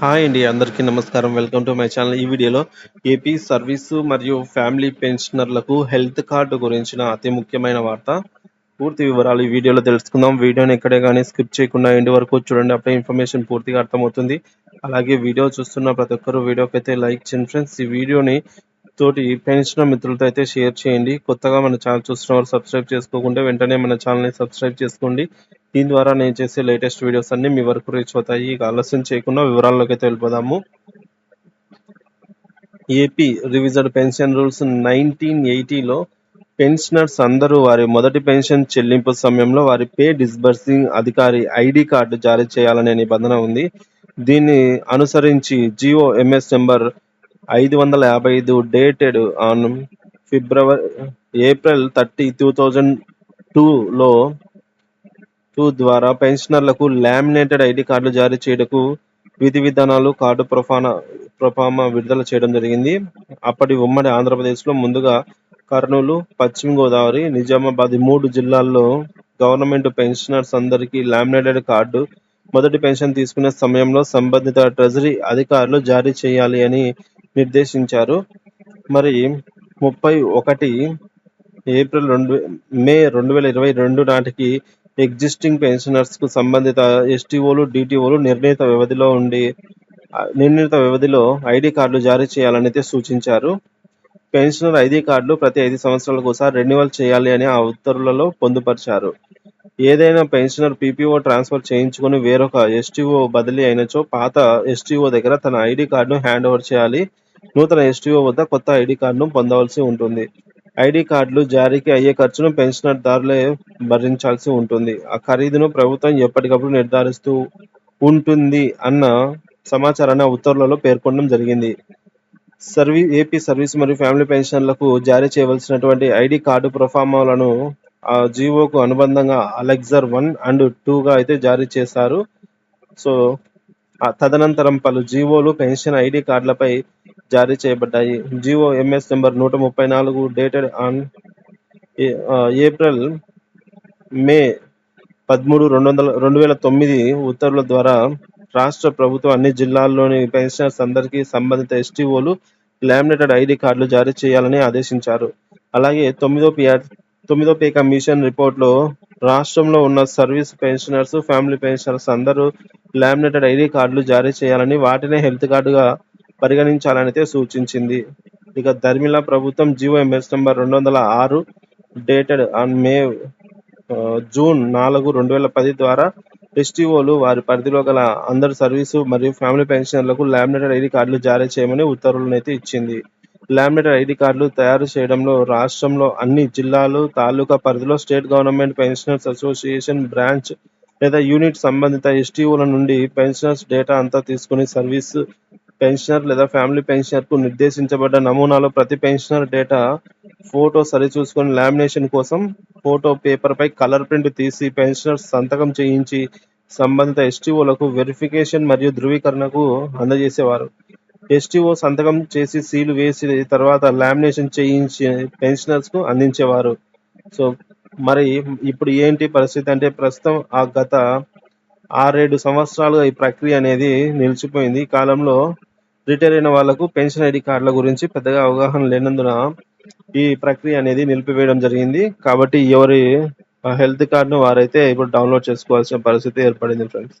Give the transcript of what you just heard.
Hi అండి అందరికీ నమస్కారం. వెల్కమ్ టు మై ఛానల్ ఈ వీడియోలో ఏపీ సర్వీసు మరియు ఫ్యామిలీ పెన్షనర్లకు హెల్త్ కార్డు గురించిన అతి ముఖ్యమైన వార్త. పూర్తి వివరాలు ఈ వీడియోలో తెలుసుకుందాం. వీడియోని ఎక్కడే కానీ స్కిప్ చేయకుండా ఎండ్ వరకు చూడండి అప్పుడే ఇన్ఫర్మేషన్ పూర్తిగా అర్థమవుతుంది. అలాగే వీడియో చూస్తున్న ప్రతి ఒక్కరు వీడియోకి అయితే లైక్ చేయండి. ఫ్రెండ్స్ ఈ వీడియోని తోటి పెన్షన్ మిత్రులతో అయితే షేర్ చేయండి. కొత్తగా మన ఛానల్ చూస్తున్న వారు సబ్స్క్రైబ్ చేసుకోకుండా వెంటనే మన ఛానల్ని సబ్స్క్రైబ్ చేసుకోండి. దీని ద్వారా నేను చేసే లేటెస్ట్ వీడియోస్ అన్ని మీ వరకు రీచ్ అవుతాయి. ఇక ఆలస్యం చేయకుండా వివరాల్లోకి అయితే వెళ్ళిపోదాము. AP revised pension rules nineteen ఎయిటీలో pensioners అందరూ వారి మొదటి పెన్షన్ చెల్లింపు సమయంలో వారి పే డిస్బర్సింగ్ అధికారి ఐడి కార్డు జారీ చేయాలనే నిబంధన ఉంది. దీన్ని అనుసరించి జియో ఎంఎస్ నెంబర్ ఐదు వందల యాభై ఐదు dated on February April thirty two thousand టూలో టూ ద్వారా పెన్షనర్లకు లామినేటెడ్ ఐడి కార్డులు జారీ చేయటకు విధి విధానాలు కార్డు ప్రొఫానా ప్రొఫామా విడుదల చేయడం జరిగింది. అప్పటి ఉమ్మడి ఆంధ్రప్రదేశ్లో ముందుగా కర్నూలు పశ్చిమ గోదావరి నిజామాబాద్ ఈ మూడు జిల్లాల్లో గవర్నమెంట్ పెన్షనర్స్ అందరికీ లామినేటెడ్ కార్డు మొదటి పెన్షన్ తీసుకునే సమయంలో సంబంధిత ట్రెజరీ అధికారులు జారీ చేయాలి అని నిర్దేశించారు. మరి ముప్పై ఒకటి ఏప్రిల్ రెండు మే రెండు వేల ఇరవై రెండు నాటికి ఎగ్జిస్టింగ్ పెన్షనర్స్కు సంబంధిత ఎస్టీఓలు డిటిఓలు నిర్ణీత వ్యవధిలో ఉండి నిర్ణీత వ్యవధిలో ఐడి కార్డులు జారీ చేయాలని అయితే సూచించారు. పెన్షనర్ ఐడి కార్డులు ప్రతి ఐదు సంవత్సరాలకు ఒకసారి రెన్యువల్ చేయాలి అని ఆ ఉత్తర్వులలో పొందుపరిచారు. ఏదైనా పెన్షనర్ పీపీఓ ట్రాన్స్ఫర్ చేయించుకుని వేరొక ఎస్టీఓ బదిలీ అయినచో పాత ఎస్టీఓ దగ్గర తన ఐడి కార్డును హ్యాండ్ ఓవర్ చేయాలి. నూతన ఎస్టీఓ వద్ద కొత్త ఐడి కార్డును పొందవలసి ఉంటుంది. ఐడి కార్డులు జారీకి అయ్యే ఖర్చును పెన్షనర్ దారులే భరించాల్సి ఉంటుంది. ఆ ఖరీదును ప్రభుత్వం ఎప్పటికప్పుడు నిర్ధారిస్తూ ఉంటుంది అన్న సమాచారాన్ని ఆ ఉత్తర్వులలో పేర్కొనడం జరిగింది. సర్వీ ఏపీ సర్వీస్ మరియు ఫ్యామిలీ పెన్షన్లకు జారీ చేయవలసినటువంటి ఐడి కార్డు ప్రొఫార్మాలను ఆ జీవోకు అనుబంధంగా అలెక్సర్ వన్ అండ్గా అయితే జారీ చేశారు. సో తదనంతరం పలు జీవోలు పెన్షన్ ఐడి కార్డులపై జారీ చేయబడ్డాయి. జీవో ఎంఎస్ నెంబర్ నూట ముప్పై నాలుగు డేటెడ్ ఆన్ ఏప్రిల్ మే పదమూడు రెండు వందల రెండు వేల తొమ్మిది ఉత్తర్వుల ద్వారా రాష్ట్ర ప్రభుత్వం అన్ని జిల్లాల్లోని పెన్షనర్స్ అందరికీ సంబంధిత ఎస్టీఓలు లామినేటెడ్ ఐడి కార్డులు జారీ చేయాలని ఆదేశించారు. అలాగే తొమ్మిదో పి తొమ్మిదో పే కమిషన్ రిపోర్ట్లో రాష్ట్రంలో ఉన్న సర్వీస్ పెన్షనర్స్ ఫ్యామిలీ పెన్షనర్స్ అందరూ లామినేటెడ్ ఐడి కార్డులు జారీ చేయాలని వాటినే హెల్త్ కార్డుగా పరిగణించాలని సూచించింది. ఇక ధర్మిల ప్రభుత్వం జియో ఎంఎస్ నెంబర్ రెండు వందల ఆరు డేటెడ్ ఆన్ మే జూన్ నాలుగు రెండు వేల పది ద్వారా ఎస్టీఓలు వారి పరిధిలో గల అందరు సర్వీసు మరియు ఫ్యామిలీ పెన్షనర్లకు లామినేటెడ్ ఐడి కార్డులు జారీ చేయమని ఉత్తర్వులను అయితే ఇచ్చింది. లామినేటెడ్ ఐడి కార్డులు తయారు చేయడంలో రాష్ట్రంలో అన్ని జిల్లాలు తాలూకా పరిధిలో state government pensioners association branch లేదా యూనిట్ సంబంధిత ఎస్టీఓల నుండి పెన్షనర్స్ డేటా అంతా తీసుకుని సర్వీస్ పెన్షనర్ లేదా ఫ్యామిలీ పెన్షనర్కు నిర్దేశించబడ్డ నమూనాలో ప్రతి పెన్షనర్ డేటా ఫోటో సరిచూసుకొని లామినేషన్ కోసం ఫోటో పేపర్ పై కలర్ ప్రింట్ తీసి పెన్షనర్ సంతకం చేయించి సంబంధిత ఎస్టీఓలకు వెరిఫికేషన్ మరియు ధృవీకరణకు అందజేసేవారు. ఎస్టీఓ సంతకం చేసి సీలు వేసి తర్వాత లామినేషన్ చేయించి పెన్షనర్స్కు అందించేవారు. సో మరి ఇప్పుడు ఏంటి పరిస్థితి అంటే ప్రస్తుతం ఆ గత ఆరేడు సంవత్సరాలుగా ఈ ప్రక్రియ అనేది నిలిచిపోయింది. ఈ కాలంలో రిటైర్ అయిన వాళ్ళకు పెన్షన్ ఐడి కార్డుల గురించి పెద్దగా అవగాహన లేనందున ఈ ప్రక్రియ అనేది నిలిపివేయడం జరిగింది. కాబట్టి ఎవరి హెల్త్ కార్డును వారైతే ఇప్పుడు డౌన్లోడ్ చేసుకోవాల్సిన పరిస్థితి ఏర్పడింది ఫ్రెండ్స్